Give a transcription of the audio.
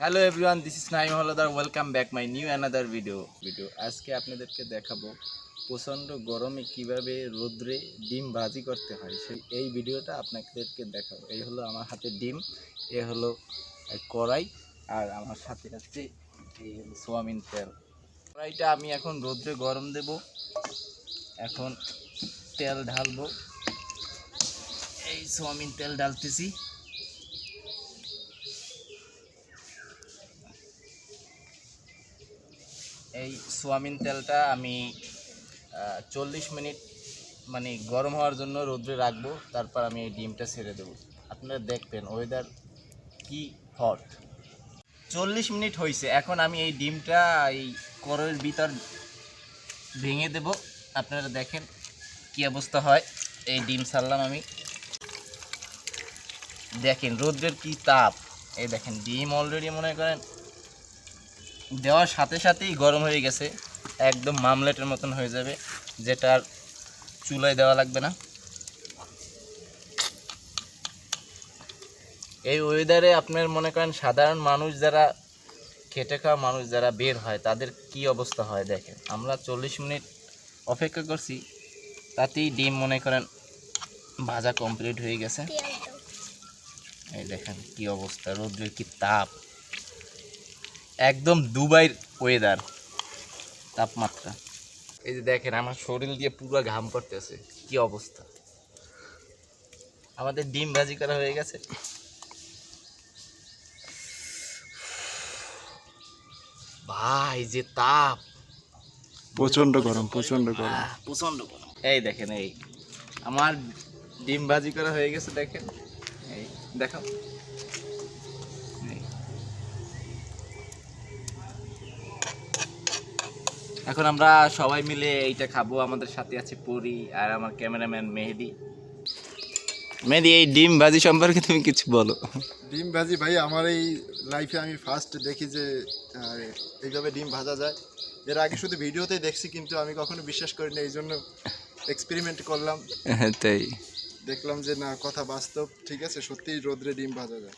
Hello everyone this is Naim Haldar welcome back my new another video video আজকে আপনাদেরকে দেখাবো প্রচণ্ড গরমে কীভাবে রোদ্রে ডিম ভাজি করতে হয়। সেই, এই ভিডিওটা আপনাদেরকে দেখাবো। এই হলো আমার হাতে ডিম, এ হলো কড়াই, আর আমার সাথে আছে এই হলো সোয়াবিন তেল। কড়াইটা আমি এখন রোদ্রে গরম দেব। এখন তেল ঢালবো। এই সোয়াবিন তেল ঢালতেছি। এই সোয়াবিন তেলটা আমি চল্লিশ মিনিট মানে গরম হওয়ার জন্য রোদ্রে রাখব, তারপর আমি এই ডিমটা ছেড়ে দেবো। আপনারা দেখবেন ওয়েদার কি হট চল্লিশ মিনিট হয়েছে এখন আমি এই ডিমটা এই করের ভিতর ভেঙে দেব। আপনারা দেখেন কি অবস্থা হয়, এই ডিম ছাড়লাম আমি। দেখেন রোদ্রের কি তাপ, এই দেখেন ডিম অলরেডি মনে করেন দেওয়ার সাথে সাথেই গরম হয়ে গেছে। একদম মামলেটের মতন হয়ে যাবে যেটা আর চুলায় দেওয়া লাগবে না। এই ওয়েদারে আপনার মনে করেন সাধারণ মানুষ যারা খেটে খাওয়া মানুষ যারা বের হয় তাদের কি অবস্থা হয় দেখেন। আমরা চল্লিশ মিনিট অপেক্ষা করছি তাতেই ডিম মনে করেন ভাজা কমপ্লিট হয়ে গেছে। এই দেখেন কি অবস্থা রোদ্রের কি তাপ। একদম দুবাইয়ের ওয়েদার তাপমাত্রা। এই যে দেখেন আমার শরীর দিয়ে পুরো ঘাম করতেছে কি অবস্থা। আমাদের ডিম ভাজি করা হয়ে গেছে। ভাই যে তাপ। প্রচণ্ড গরম প্রচণ্ড গরম। প্রচণ্ড গরম। এই দেখেন এই আমার ডিম ভাজি করা হয়ে গেছে দেখেন। এই দেখো এখন আমরা সবাই মিলে এইটা খাব। আমাদের সাথে আছে পরি আর আমার ক্যামেরাম্যান মেহেদি। মেহেদি এই ডিম ভাজি সম্পর্কে তুমি কিছু বলো। ডিম ভাজি ভাই আমার এই লাইফে আমি ফার্স্ট দেখি যে এইভাবে ডিম ভাজা যায়। এর আগে শুধু ভিডিওতেই দেখছি কিন্তু আমি কখনো বিশ্বাস করি না এই জন্য এক্সপেরিমেন্ট করলাম। তাই। দেখলাম যে না কথা বাস্তব ঠিক আছে সত্যিই রোদ্রে ডিম ভাজা যায়।